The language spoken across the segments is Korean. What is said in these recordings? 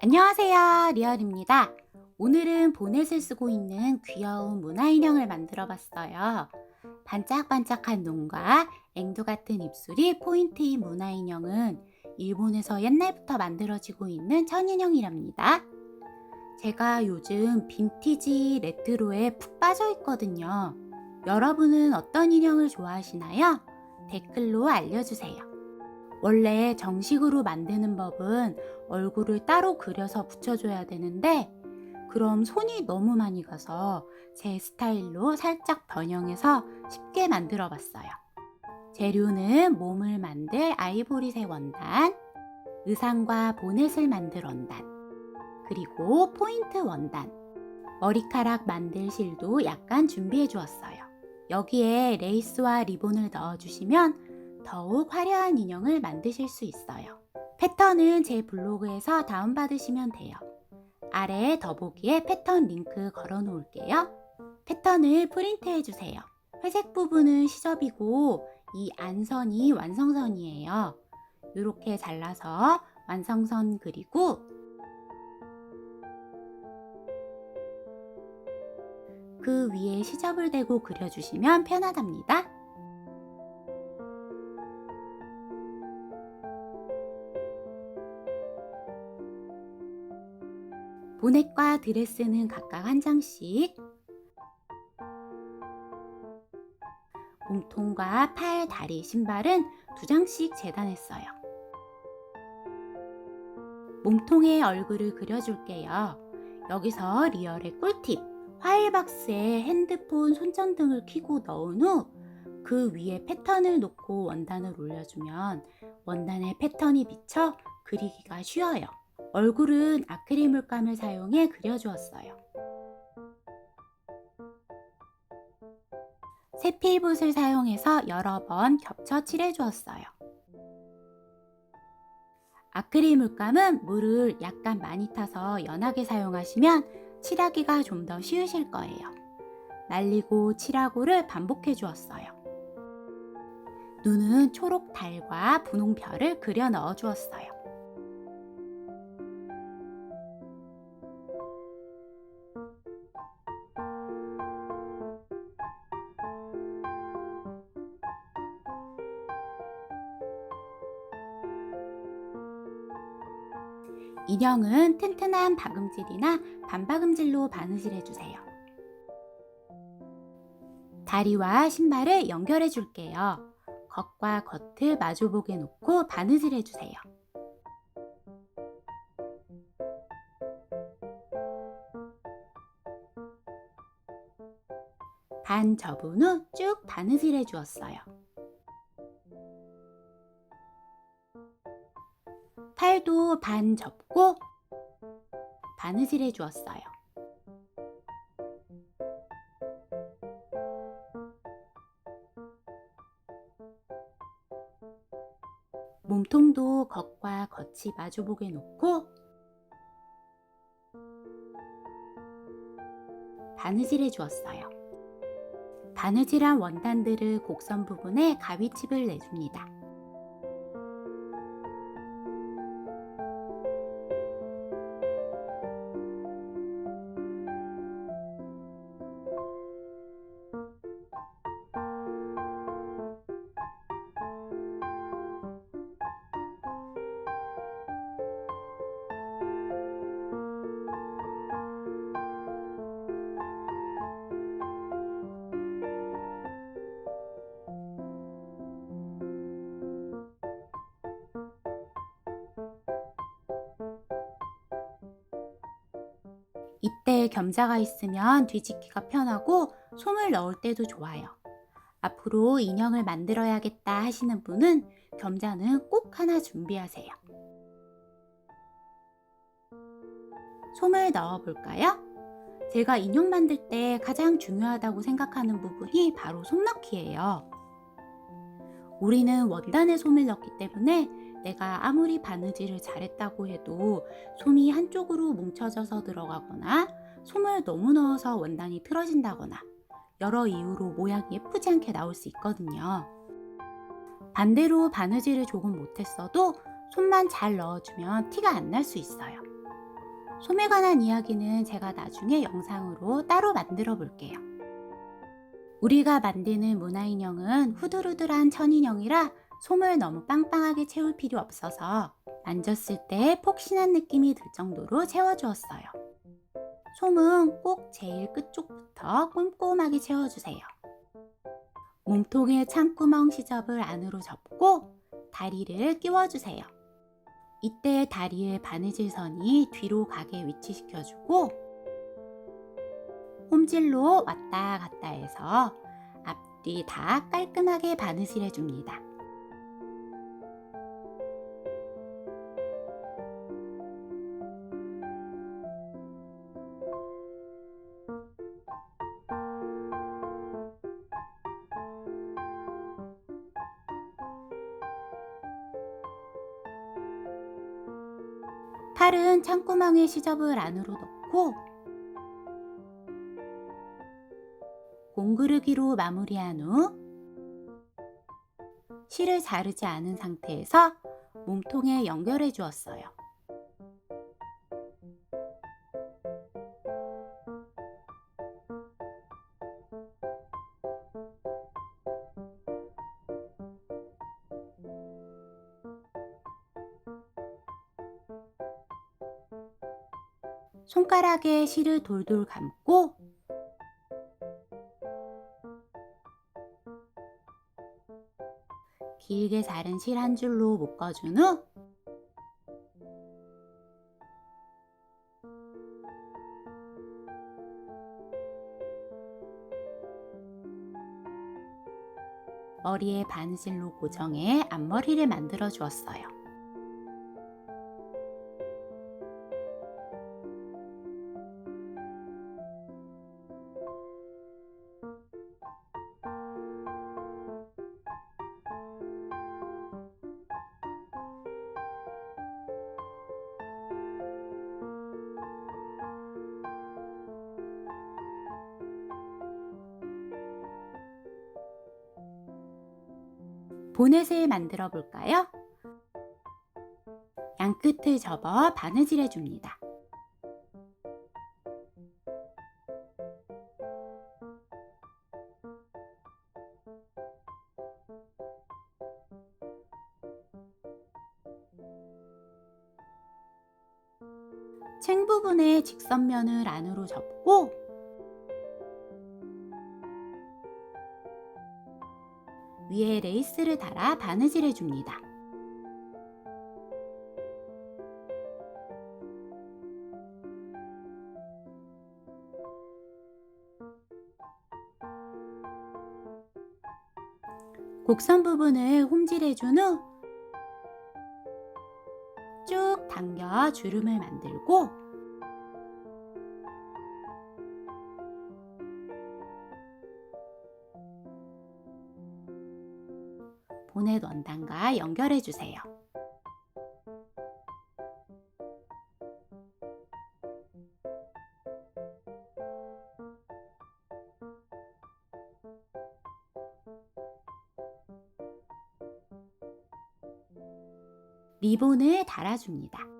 안녕하세요. 리얼입니다. 오늘은 보넷을 쓰고 있는 귀여운 문화 인형을 만들어 봤어요. 반짝반짝한 눈과 앵두 같은 입술이 포인트인 문화 인형은 일본에서 옛날부터 만들어지고 있는 천인형이랍니다. 제가 요즘 빈티지 레트로에 푹 빠져 있거든요. 여러분은 어떤 인형을 좋아하시나요? 댓글로 알려주세요. 원래 정식으로 만드는 법은 얼굴을 따로 그려서 붙여줘야 되는데 그럼 손이 너무 많이 가서 제 스타일로 살짝 변형해서 쉽게 만들어 봤어요. 재료는 몸을 만들 아이보리색 원단, 의상과 보넷을 만들 원단, 그리고 포인트 원단, 머리카락 만들 실도 약간 준비해 주었어요. 여기에 레이스와 리본을 넣어주시면 더욱 화려한 인형을 만드실 수 있어요. 패턴은 제 블로그에서 다운받으시면 돼요. 아래 더보기에 패턴 링크 걸어 놓을게요. 패턴을 프린트해 주세요. 회색 부분은 시접이고 이 안선이 완성선이에요. 이렇게 잘라서 완성선 그리고 그 위에 시접을 대고 그려주시면 편하답니다. 보넷과 드레스는 각각 한 장씩, 몸통과 팔, 다리, 신발은 두 장씩 재단했어요. 몸통에 얼굴을 그려줄게요. 여기서 리얼의 꿀팁! 파일박스에 핸드폰 손전등을 켜고 넣은 후 그 위에 패턴을 놓고 원단을 올려주면 원단에 패턴이 비쳐 그리기가 쉬워요. 얼굴은 아크릴 물감을 사용해 그려주었어요. 세필붓을 사용해서 여러 번 겹쳐 칠해주었어요. 아크릴 물감은 물을 약간 많이 타서 연하게 사용하시면 칠하기가 좀 더 쉬우실 거예요. 날리고 칠하고를 반복해 주었어요. 눈은 초록 달과 분홍 별을 그려 넣어 주었어요. 인형은 튼튼한 박음질이나 반박음질로 바느질 해 주세요. 다리와 신발을 연결해 줄게요. 겉과 겉을 마주보게 놓고 바느질 해 주세요. 반 접은 후 쭉 바느질 해 주었어요. 팔도 반 접고 바느질 해 주었어요. 몸통도 겉과 겉이 마주보게 놓고 바느질 해 주었어요. 바느질한 원단들을 곡선 부분에 가위칩을 내줍니다. 이때 겸자가 있으면 뒤집기가 편하고 솜을 넣을 때도 좋아요. 앞으로 인형을 만들어야겠다 하시는 분은 겸자는 꼭 하나 준비하세요. 솜을 넣어 볼까요? 제가 인형 만들 때 가장 중요하다고 생각하는 부분이 바로 솜 넣기예요. 우리는 원단에 솜을 넣기 때문에 내가 아무리 바느질을 잘했다고 해도 솜이 한쪽으로 뭉쳐져서 들어가거나 솜을 너무 넣어서 원단이 틀어진다거나 여러 이유로 모양이 예쁘지 않게 나올 수 있거든요. 반대로 바느질을 조금 못했어도 솜만 잘 넣어주면 티가 안 날 수 있어요. 솜에 관한 이야기는 제가 나중에 영상으로 따로 만들어 볼게요. 우리가 만드는 문화인형은 후들후들한 천인형이라 솜을 너무 빵빵하게 채울 필요 없어서 만졌을 때 폭신한 느낌이 들 정도로 채워주었어요. 솜은 꼭 제일 끝쪽부터 꼼꼼하게 채워주세요. 몸통에 창구멍 시접을 안으로 접고 다리를 끼워주세요. 이때 다리의 바느질 선이 뒤로 가게 위치시켜주고 홈질로 왔다 갔다 해서 앞뒤 다 깔끔하게 바느질 해줍니다. 팔은 창구멍에 시접을 안으로 넣고 공그르기로 마무리한 후 실을 자르지 않은 상태에서 몸통에 연결해 주었어요. 손가락에 실을 돌돌 감고 길게 자른 실 한 줄로 묶어준 후 머리에 바느질로 고정해 앞머리를 만들어 주었어요. 보넷을 만들어 볼까요? 양끝을 접어 바느질 해 줍니다. 챙 부분에 직선면을 안으로 접고 위에 레이스를 달아 바느질 해 줍니다. 곡선 부분을 홈질해 준 후 쭉 당겨 주름을 만들고 보넷 원단과 연결해 주세요. 리본을 달아줍니다.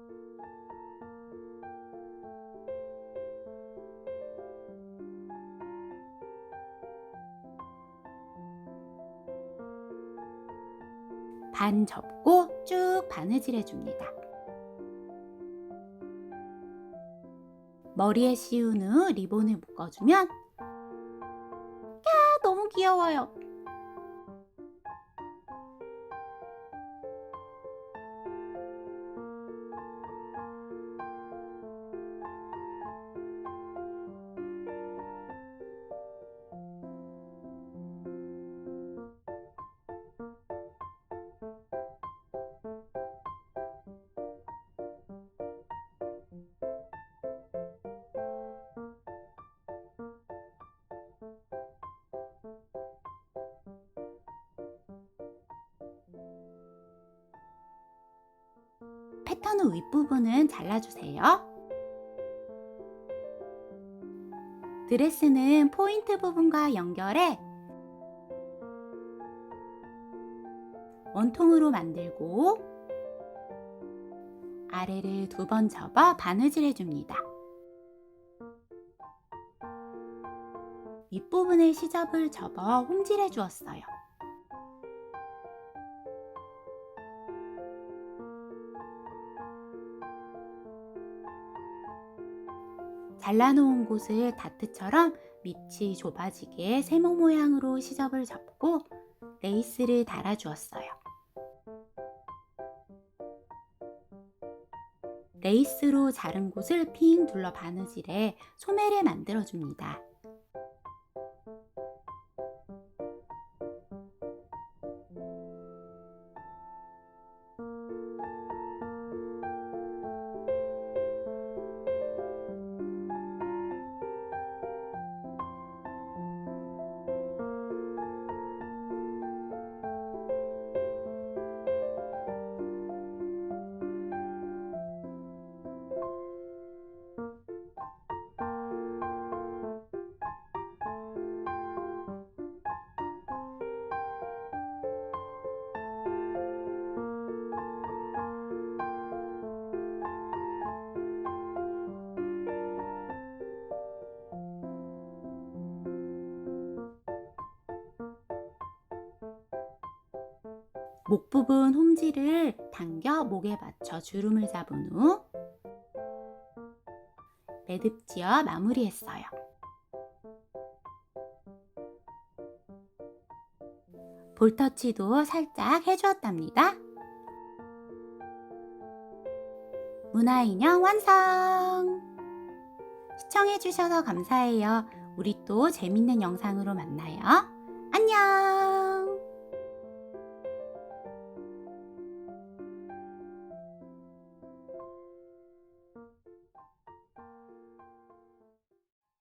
반 접고 쭉 바느질 해줍니다. 머리에 씌운 후 리본을 묶어주면 야 너무 귀여워요. 패턴 후 윗부분은 잘라주세요. 드레스는 포인트 부분과 연결해 원통으로 만들고 아래를 두 번 접어 바느질 해줍니다. 윗부분의 시접을 접어 홈질해 주었어요. 잘라놓은 곳을 다트처럼 밑이 좁아지게 세모 모양으로 시접을 접고 레이스를 달아주었어요. 레이스로 자른 곳을 핑 둘러 바느질해 소매를 만들어줍니다. 목 부분 홈질을 당겨 목에 맞춰 주름을 잡은 후 매듭 지어 마무리했어요. 볼터치도 살짝 해주었답니다. 문화인형 완성! 시청해주셔서 감사해요. 우리 또 재밌는 영상으로 만나요. 안녕!